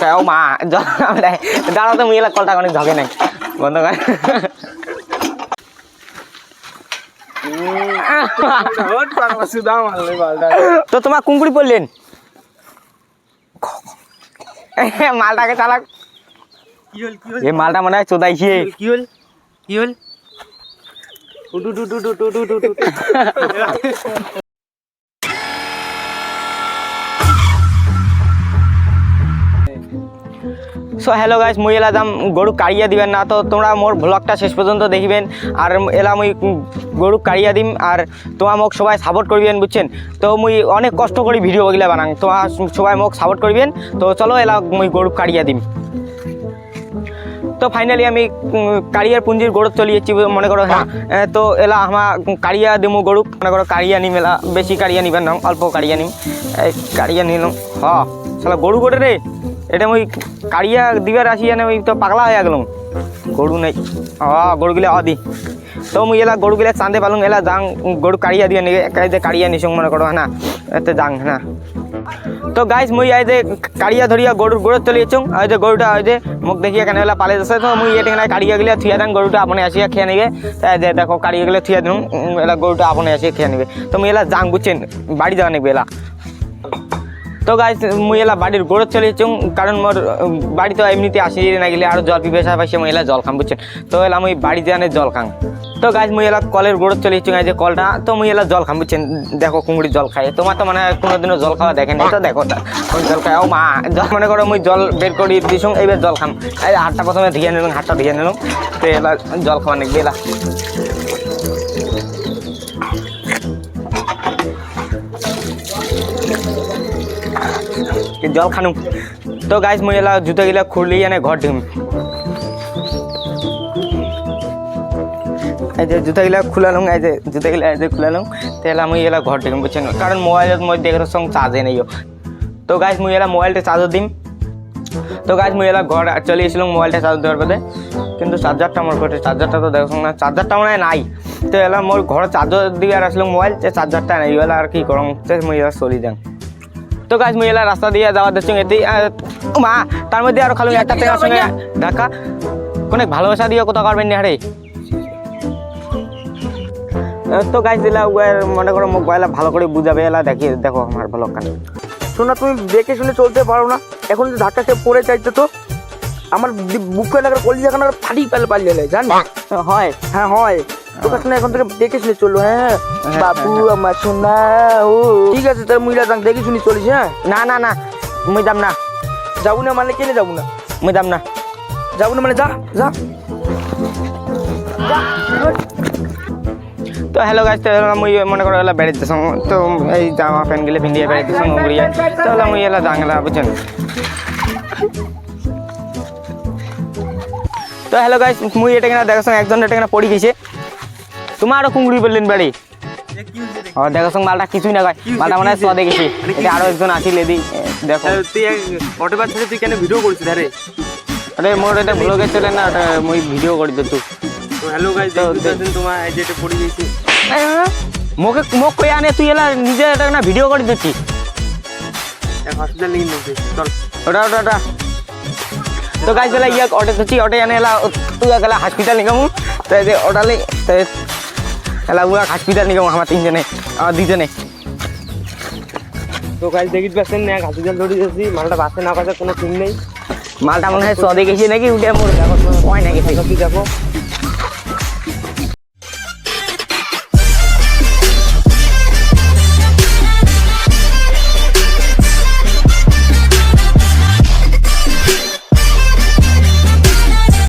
খায় ও মা জল দেয় দাঁড়াও তো মুই এলা কলটা অনেক ঝগে নাই। বন্ধ কর। তো তোমার কুঙ্কুরি পড়লেন মালটাকে চালাক। এই মালটা মনে হয় চোদাইছে কি হল? কি হল? সো হ্যালো গাইস, মুই এলা দাম গরু কাড়িয়া দিবেন না, তো তোমরা মোর ব্লগটা শেষ পর্যন্ত দেখিবেন। আর এলা মুই গরু কাড়িয়া দিম, আর তোমার মোক সবাই সাপোর্ট করবেন, বুঝছেন? তো মুই অনেক কষ্ট করি ভিডিও ওগুলা বানাং তোমার সবাই মোক সাপোর্ট করবেন। তো চলো এলা মুই গরু কাড়িয়া দিম। তো ফাইনালি আমি কাড়িয়ার পুঞ্জির গরু চলে যাচ্ছি মনে করো হ্যাঁ তো এলা আমার কাড়িয়া দিমু গরু, মনে করো কাড়িয়া নিম এলা, বেশি কাড়িয়া নিবেন না, অল্প কাড়িয়া নিম। কাড়িয়া নিলাম, হ, শালা গরু গোটে রে। এটা মুই কাড়িয়া দিবার আসি জানে ওই তো পাগলা হয়ে গেলাম। গরু নেই। হ গরুগুলা অদি তো মুই এলা গরুগুলা চাঁদে পালুম এলা যাং, গরু কাড়িয়া দিয়ে একাইতে কাড়িয়া নিসুং মনে করো হ্যাঁ এতে যাং হ্যাঁ তো গাইস, মুই আই যে কাড়িয়া ধরিয়া গরুর গরু চলে আর যে গরুটা ওই যে মুখ দেখিয়া কেন হলা পালে যাচ্ছে, তো মুই এটা কাড়িয়া গেলে থুয়া দেন, গরুটা আপনি আসিয়া খেয়ে নিবে। তাই যে দেখো, কাড়িয়া গেলে থুয়া দিন এলা গরুটা আপনি আসিয়া খেয়ে নিবে। তো মুই এলা যাং, বুঝছেন, বাড়ি যাওয়া নিবে এলা। তো গাইস মুই এলা বাড়ির গরু চলে যাচ্ছুং, কারণ মোর বাড়ি তো এমনিতে আসি না গেলে আরও জল পিপেসা পাইছে মুই এলা জল খাম, বুঝছেন? তো এলা মুই বাড়িতে আনে জল খাং তো গাইস মুই এলা কলের গরু চলে যাচ্ছুং যে কলটা, তো মুই এলা জল খাম, বুঝছেন? দেখো কুমড়ি জল খায়। তোমার তো মানে কোনোদিনও জল খাওয়া দেখেন তো দেখো ওই জল খায়? ও মা, জল, মনে করো মুই জল বের করি দিছুং এইবার জল খাম। হাতটা প্রথমে ধুয়ে নিলাম, হাতটা ধুয়ে নিলাম, তো এলা জল খাওয়া নাকি, এলা? জল খানুম তো গাইস মুই এলা জুতো গিলা খুললি এনে ঘর ঢুম এই যে জুতা গিলা খুলালুম এই যে জুতা গিলা এই যে খুলালুম তো এলা মুই এলা ঘর ঢুম বুঝছেন কারণ মোবাইলের মধ্যে দেখো সঙ্গে চার্জে নেই তো গাইস মুই এলা মোবাইলটা চার্জ দিম। তো গাইস মুই এলা ঘর চলে এসেছিলাম মোবাইলটা চার্জ দেওয়ার পরে কিন্তু চার্জারটা আমার ঘরে চার্জারটা তো দেখো না চার্জারটা মনে নাই। তো এলা মোর ঘরে চার্জার দিয়ে আর আসলাম মোবাইল চার্জারটা নাই এলা আর কি করম মুই এলা চলি যাম। তো গাছ মুই এলা রাস্তা দিয়ে যাওয়ার দেখছি এতেই মা তার মধ্যে আরও খালু একটা তেনার সঙ্গে ধাক্কা কোনে ভালোবাসা দিয়ে কোথাও করবেন না আহ, তো গাছ দিলা উয়ার মনে করো মোক বয়লা ভালো করে বুঝাবে এলা দেখি দেখো আমার ভালো কান শোনা তুমি দেখে শুনে চলতে পারো না। এখন যদি ধাক্কা খেয়ে পড়ে চাইতে তো আমার বুকে লাগার কলি জায়গা ফাটি পেলে পালিয়ে যায় জান হয়। হ্যাঁ হয়। তো এখন থেকে দেখে শুনে চলল হ্যাঁ? বাবু আমার সোনা ও। ঠিক আছে তার মহিলা যাক দেখে শুনে চলিস হ্যাঁ? না না না মুই দাম না। যাব না মানে কেনে যাব না? মুই দাম না। যাব না মানে যা যা। তো হ্যালো গাছ তো মুই মনে করো এলা বেড়াইতে তো এই জামা প্যান্ট গেলে পিন্ডিয়ে বেড়াইতে সঙ্গ উড়িয়ে তো এলা মুই এলা জাংলা বুঝছেন তো হ্যালো গাইস মুই এটা কিনা দেখার একজন এটা কিনা পড়ি গেছে। তোমারও কুঙ্গুড়ি বললেন বাড়ি? ও দেখার সঙ্গে মালটা কিছুই না গায় মালটা মনে হয় সদে গেছি এটা আরও একজন আসিল এদি দেখো। তুই অটোবার ছেড়ে তুই কেন ভিডিও করছিস? আরে। আরে মোর এটা ব্লগে চলে না ওটা মুই ভিডিও করি তো। তুই তো হ্যালো গাইস তোমার এই এটা পড়ে গেছে। মোকে মোক কই আনে তুই এলা নিজে এটা না ভিডিও করে দিচ্ছিস এক হসপিটাল নিয়ে নেবে চল। ওটা ওটা ওটা। তো বেলা ইয়াক অটো অটো এনে এলা তুই গেলা হসপিটাল নিগামু তাই যে ওটালে তাই এলা উয়া হসপিটাল নিগম আমার তিনজনে আমার দুজনে তো কাল দেখিত পাচ্ছেন না হসপিটাল ধরে যাচ্ছি মালটা বাসে না কাছে কোনো ঠিক নেই। মালটা মনে হয় সদে গেছে নাকি? উঠে মোর যাব হয় নাকি দেখো